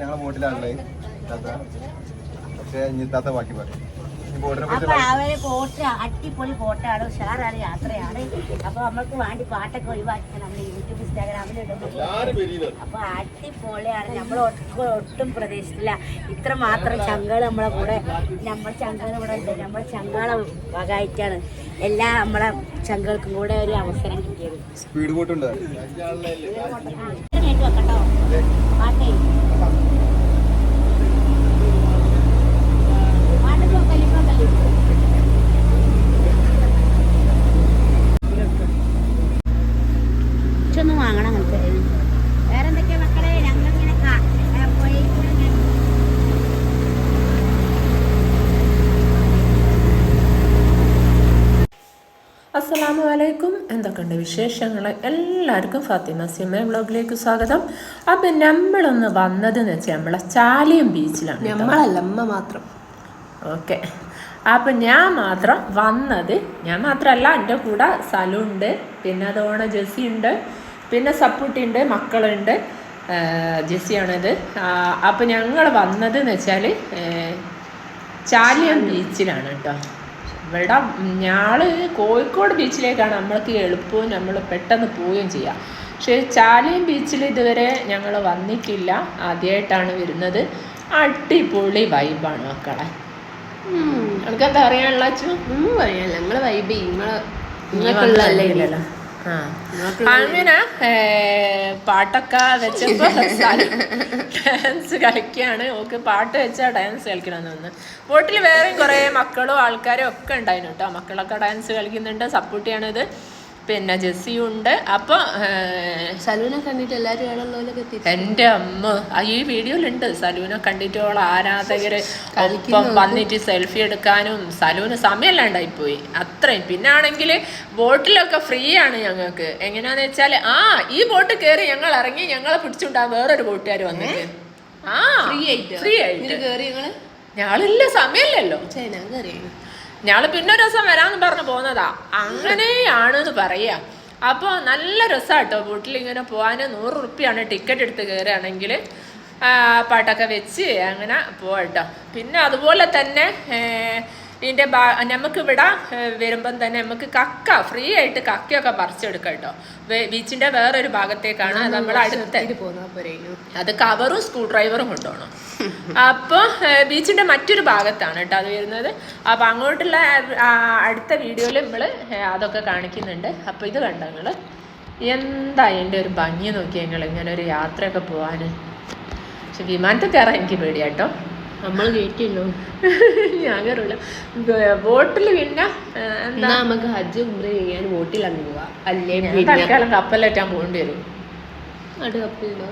ഞങ്ങളെ ബോട്ടിലാണല്ലേ താത്ത പക്ഷേ ഇനി താത്ത ബാക്കി പറയും അപ്പൊ അവർ അടിപൊളി ബോട്ടാണ്. ഉഷാറാണ് യാത്രയാണ്. അപ്പൊ നമ്മൾക്ക് വേണ്ടി പാട്ടൊക്കെ ഒഴിവാക്കി നമ്മൾ യൂട്യൂബ് ഇൻസ്റ്റാഗ്രാമിൽ അപ്പൊ അടിപൊളിയാണ്. നമ്മൾ ഒട്ടും ഒട്ടും പ്രതീക്ഷിച്ചില്ല ഇത്ര മാത്രം ചങ്കൾ നമ്മളെ കൂടെ നമ്മൾ ചങ്കൾ ഇവിടെ ഉണ്ട്. നമ്മൾ ചങ്കളെ വകായിട്ടാണ് എല്ലാ നമ്മളെ ചങ്കൾക്കും കൂടെ ഒരു അവസരം കിട്ടിയത്. സ്പീഡ് ബോട്ട് ഉണ്ട്. കേട്ട് വെക്കട്ടോ പാട്ടേ പാട്ടൊക്കെ വെക്കൽ, ഇപ്പൊ വെക്കൽ. ഇച്ചൊന്നും വാങ്ങണം അങ്ങനത്തെ വേറെ എന്തൊക്കെയാ മക്കളെ ഞങ്ങളിങ്ങനെ കാ- ഏ, പോയി കൂടെ ഇങ്ങനെ അസ്സലാമു അലൈക്കും എന്തൊക്കെയുണ്ട് വിശേഷങ്ങൾ? എല്ലാവർക്കും ഫാത്തിമ സിമ വ്ളോഗിലേക്ക് സ്വാഗതം. അപ്പം നമ്മളൊന്ന് വന്നതെന്ന് വെച്ചാൽ നമ്മളെ ചാലിയം ബീച്ചിലാണ് നമ്മളല്ല അമ്മ മാത്രം. ഓക്കെ. അപ്പം ഞാൻ മാത്രം വന്നത് ഞാൻ മാത്രമല്ല എന്റെ കൂടെ സലുണ്ട് പിന്നെ അതോണ ജെസ്സി ഉണ്ട് പിന്നെ സപ്പൂട്ടി ഉണ്ട് മക്കളുണ്ട് ജെസ്സിയാണിത്. അപ്പം ഞങ്ങൾ വന്നത് എന്ന് വെച്ചാൽ ചാലിയം ബീച്ചിലാണ് കേട്ടോ. ഇവിടെ ഞാൾ കോഴിക്കോട് ബീച്ചിലേക്കാണ്. നമ്മൾക്ക് എളുപ്പവും നമ്മൾ പെട്ടെന്ന് പോവുകയും ചെയ്യാം. പക്ഷേ ചാലിയം ബീച്ചിൽ ഇതുവരെ ഞങ്ങൾ വന്നിട്ടില്ല. ആദ്യമായിട്ടാണ് വരുന്നത്. അടിപൊളി വൈബാണ് മക്കളെ. നമുക്ക് എന്താ പറയാനുള്ള പറയാനില്ല. നിങ്ങൾ വൈബ് നിങ്ങൾ നിങ്ങൾക്കുള്ളതല്ലേ അങ്ങനെ പാട്ടൊക്കെ വെച്ചപ്പോ ഡാൻസ് കളിക്കാണ്. ഓക്ക് പാട്ട് വെച്ചാ ഡാൻസ് കളിക്കണമെന്ന് തോന്നുന്നു. ബോട്ടിൽ വേറെയും കുറേ മക്കളും ആൾക്കാരും ഒക്കെ ഉണ്ടായിരുന്നു കേട്ടോ. മക്കളൊക്കെ ഡാൻസ് കളിക്കുന്നുണ്ട്. സപ്പോർട്ടിയാണിത് പിന്നെ ജെസ്സിയും ഉണ്ട് അപ്പൊ സലൂനെ കണ്ടിട്ട് എത്തി എന്റെ അമ്മ. ഈ വീഡിയോയിലുണ്ട്. സലൂനെ കണ്ടിട്ടോള ആരാധകര് ഒപ്പം വന്നിട്ട് സെൽഫി എടുക്കാനും സലൂന് സമയമല്ലാണ്ടായി പോയി അത്രയും. പിന്നെ ആണെങ്കിൽ ബോട്ടിലൊക്കെ ഫ്രീ ആണ് ഞങ്ങൾക്ക്. എങ്ങനെയാന്ന് വെച്ചാൽ ആ ഈ ബോട്ട് കേറി ഞങ്ങൾ ഇറങ്ങി ഞങ്ങളെ പിടിച്ചുണ്ടാ വേറൊരു ബോട്ടുകാർ വന്നിട്ട്. ആ ഫ്രീ ആയിട്ട്? ഫ്രീ ആയിട്ട്. ഞങ്ങളില്ല സമയമില്ലല്ലോ. ചേ ഞങ്ങൾ പിന്നെ ഒരു ദിവസം വരാന്ന് പറഞ്ഞു പോന്നതാ. അങ്ങനെയാണെന്ന് പറയാ. അപ്പോൾ നല്ല രസമാട്ടോ ബോട്ടിൽ ഇങ്ങനെ പോകാൻ നൂറ് റുപ്യാണ് ടിക്കറ്റ് എടുത്ത് കയറുകയാണെങ്കിൽ പാട്ടൊക്കെ വെച്ച് അങ്ങനെ പോകട്ടോ പിന്നെ അതുപോലെ തന്നെ ഇതിന്റെ നമുക്ക് നമുക്കിവിടെ വരുമ്പം തന്നെ നമുക്ക് കക്ക ഫ്രീ ആയിട്ട് കക്കയൊക്കെ പറിച്ചെടുക്കാം കേട്ടോ. ബീച്ചിന്റെ വേറൊരു ഭാഗത്തേക്കാണ് നമ്മൾ അടുത്ത. അത് കവറും സ്ക്രൂ ഡ്രൈവറും കൊണ്ടുപോകണം. അപ്പോൾ ബീച്ചിന്റെ മറ്റൊരു ഭാഗത്താണ് കേട്ടോ അത് വരുന്നത്. അപ്പോൾ അങ്ങോട്ടുള്ള അടുത്ത വീഡിയോയിൽ നമ്മൾ അതൊക്കെ കാണിക്കുന്നുണ്ട്. അപ്പോൾ ഇത് കണ്ടോ നിങ്ങൾ എന്താ എന്റെ ഒരു ഭംഗി നോക്കിയാൽ നിങ്ങൾ ഇങ്ങനെ ഒരു യാത്രയൊക്കെ പോകാൻ പക്ഷെ വിമാനത്തിൽ കയറാൻ എനിക്ക് പേടിയാട്ടോ നമ്മൾ കേട്ടില്ലോ ഞാൻ കയറില്ല ബോട്ടിൽ പിന്നെ എന്താ? നമുക്ക് ഹജ്ജ് ഉംറ ചെയ്യാൻ വോട്ടിലാണ് പോവാ. അല്ലേ തൽക്കാലം കപ്പലേറ്റാൻ പോകേണ്ടി വരും. അത് കപ്പില്ലോ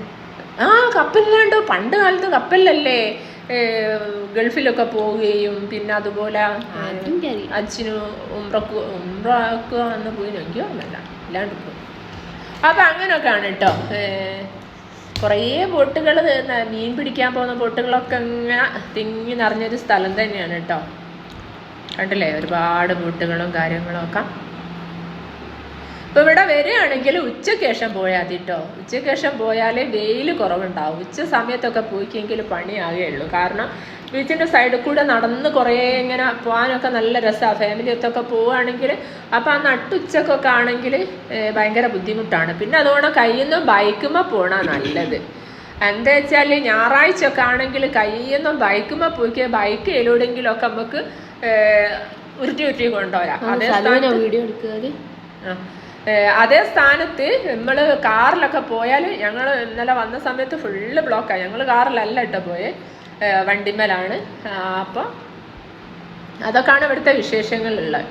ആ കപ്പലിലാണ്ട്? പണ്ട് കാലത്ത് കപ്പലിലല്ലേ ഗൾഫിലൊക്കെ പോവുകയും പിന്നെ അതുപോലെ അച്ഛനും ഉംറക്ക് ഉമ്രക്ക് വന്ന് പോയി. നോക്കിയോ അല്ല അല്ലാണ്ട് പോയി. അപ്പം അങ്ങനെയൊക്കെയാണ് കേട്ടോ കുറേ ബോട്ടുകൾ മീൻ പിടിക്കാൻ പോകുന്ന ബോട്ടുകളൊക്കെ ഇങ്ങനെ തിങ്ങി നിറഞ്ഞൊരു സ്ഥലം തന്നെയാണ് കേട്ടോ. കണ്ടില്ലേ? ഒരുപാട് ബോട്ടുകളും കാര്യങ്ങളും ഒക്കെ. ഇപ്പൊ ഇവിടെ വരികയാണെങ്കിൽ ഉച്ചയ്ക്ക് ശേഷം പോയാൽ മതി കേട്ടോ ഉച്ചയ്ക്ക് ശേഷം പോയാൽ വെയിൽ കുറവുണ്ടാവും. ഉച്ച സമയത്തൊക്കെ പോയിക്കെങ്കിൽ പണിയാകുകയുള്ളൂ കാരണം ബീച്ചിന്റെ സൈഡിൽ കൂടെ നടന്ന് കുറേ ഇങ്ങനെ പോകാനൊക്കെ നല്ല രസമാണ് ഫാമിലി ഒത്തൊക്കെ പോവുകയാണെങ്കിൽ അപ്പോൾ ആ നട്ടുച്ചക്കൊക്കെ ആണെങ്കിൽ ഭയങ്കര ബുദ്ധിമുട്ടാണ്. പിന്നെ അതുകൊണ്ട് കയ്യിൽ നിന്ന് ബൈക്കുമ്പോൾ പോകണം നല്ലത്. എന്താ വെച്ചാൽ ഞായറാഴ്ച ഒക്കെ ആണെങ്കിൽ കയ്യിൽ നിന്നും ബൈക്കുമ്പോൾ പോയിക്കുക ബൈക്ക് ഒക്കെ നമുക്ക് ഉരുട്ടി ഉരുട്ടി കൊണ്ടുവരാം. അതേ സ്ഥാനം വീഡിയോ എടുക്കുക ആ. അതേ സ്ഥാനത്ത് നമ്മൾ കാറിലൊക്കെ പോയാൽ ഞങ്ങൾ ഇന്നലെ വന്ന സമയത്ത് ഫുള്ള് ബ്ലോക്കായി ഞങ്ങൾ കാറിലല്ല കേട്ടോ പോയെ. വണ്ടിമേലാണ്. അപ്പോൾ അതൊക്കെയാണ് ഇവിടുത്തെ വിശേഷങ്ങളുള്ളത്.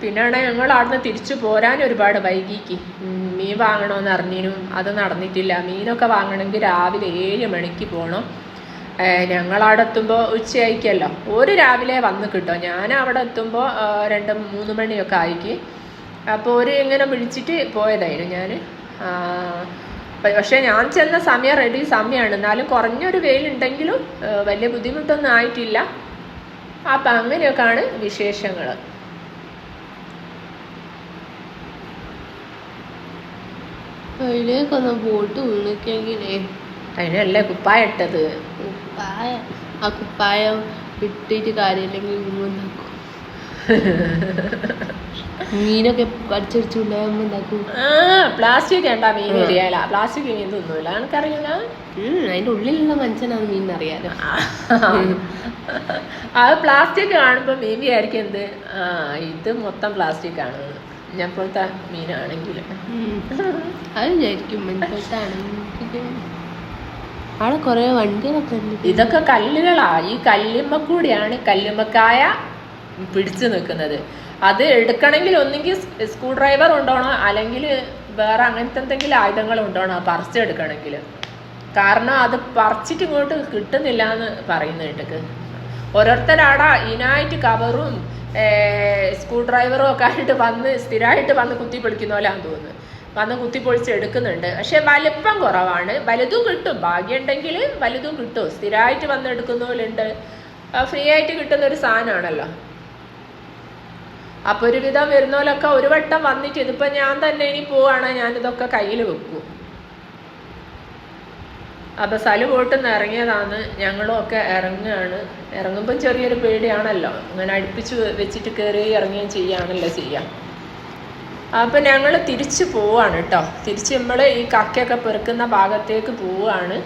പിന്നെയാണ് ഞങ്ങൾ അവിടുന്ന് തിരിച്ചു പോരാൻ ഒരുപാട് വൈകിക്ക്. മീൻ വാങ്ങണമെന്ന് അറിഞ്ഞിനും അത് നടന്നിട്ടില്ല. മീനൊക്കെ വാങ്ങണമെങ്കിൽ രാവിലെ ഏഴ് മണിക്ക് പോകണം ഞങ്ങളവിടെ എത്തുമ്പോൾ ഉച്ചയായിക്കല്ലോ. ഒരു രാവിലെ വന്ന് കിട്ടും. ഞാൻ അവിടെ എത്തുമ്പോൾ രണ്ട് മൂന്ന് മണിയൊക്കെ ആയിക്ക്. അപ്പോൾ ഒരു ഇങ്ങനെ വിളിച്ചിട്ട് പോയതായിരുന്നു ഞാൻ പക്ഷേ ഞാൻ ചെന്ന സമയം റെഡി സമയമാണ് എന്നാലും കുറഞ്ഞൊരു വെയിലുണ്ടെങ്കിലും വലിയ ബുദ്ധിമുട്ടൊന്നും ആയിട്ടില്ല. അപ്പം അങ്ങനെയൊക്കെയാണ് വിശേഷങ്ങൾ അതിലേക്കൊന്ന് അതിനല്ലേ കുപ്പായ ഇട്ടത്? കുപ്പായ. ആ കുപ്പായം ഇട്ടിട്ട് കാര്യമില്ലെങ്കിൽ ഉമ്മ മീനൊക്കെ കടിച്ചടിച്ചുണ്ടാകുമ്പോ ഉണ്ടാക്കും ആ പ്ലാസ്റ്റിക് വേണ്ട മീൻ അറിയാല പ്ലാസ്റ്റിക് മീൻ തിന്നൂല. എനിക്കറിയൂല. അതിന്റെ ഉള്ളിലുള്ള മനുഷ്യനാണ് മീൻ അറിയാലോ അത് പ്ലാസ്റ്റിക് കാണുമ്പോൾ മീൻ ആയിരിക്കും എന്ത്? ആ ഇത് മൊത്തം പ്ലാസ്റ്റിക് ആണ്. ഞപ്പോഴത്തെ മീനാണെങ്കിൽ ഉം. അത് വിചാരിക്കും. മനസ്സിലായിട്ടാണെങ്കിൽ അവിടെ കൊറേ വണ്ടികളൊക്കെ ഉണ്ട് ഇതൊക്കെ കല്ലുകളാ. ഈ കല്ലുമ്മ കൂടിയാണ് കല്ലുമ്മക്കായ പിടിച്ചു നിൽക്കുന്നത്. അത് എടുക്കണമെങ്കിൽ ഒന്നെങ്കിൽ സ്ക്രൂ ഡ്രൈവർ കൊണ്ടുപോകണം. അല്ലെങ്കിൽ വേറെ അങ്ങനത്തെ എന്തെങ്കിലും ആയുധങ്ങൾ കൊണ്ടുപോകണം. പറിച്ചെടുക്കണമെങ്കിൽ കാരണം അത് പറിച്ചിട്ട് ഇങ്ങോട്ട് കിട്ടുന്നില്ല എന്ന് പറയുന്ന കേട്ടക്ക് ഓരോരുത്തരാടാ ഇതിനായിട്ട് കവറും സ്ക്രൂ ഡ്രൈവറും ഒക്കെ ആയിട്ട് വന്ന് സ്ഥിരമായിട്ട് വന്ന് കുത്തി പൊളിക്കുന്ന പോലെയാന്ന് തോന്നുന്നു. വന്ന് കുത്തിപ്പൊളിച്ച് എടുക്കുന്നുണ്ട്. പക്ഷെ വലിപ്പം കുറവാണ്. വലുതും കിട്ടും. ഭാഗ്യമുണ്ടെങ്കിൽ വലുതും കിട്ടും. സ്ഥിരമായിട്ട് വന്ന് എടുക്കുന്നവരുണ്ട് ഫ്രീ ആയിട്ട് കിട്ടുന്ന ഒരു സാധനമാണല്ലോ. അപ്പൊ ഒരുവിധം വരുന്നവരൊക്കെ ഒരു വട്ടം വന്നിട്ട് ഇതിപ്പോ ഞാൻ തന്നെ ഇനി പോവാണ് ഞാൻ ഇതൊക്കെ കയ്യിൽ വെക്കും. അപ്പൊ സലു നിന്ന് ഇറങ്ങിയതാണ് ഞങ്ങളും ഒക്കെ ഇറങ്ങുകയാണ്. ഇറങ്ങുമ്പോൾ ചെറിയൊരു പേടിയാണല്ലോ അങ്ങനെ അടുപ്പിച്ച് വെച്ചിട്ട് കയറി ഇറങ്ങുകയും ചെയ്യുകയാണല്ലോ ചെയ്യാം. അപ്പം ഞങ്ങൾ തിരിച്ചു പോവാണ് കേട്ടോ തിരിച്ച് നമ്മൾ ഈ കക്കയൊക്കെ പെറുക്കുന്ന ഭാഗത്തേക്ക് പോവാണ്.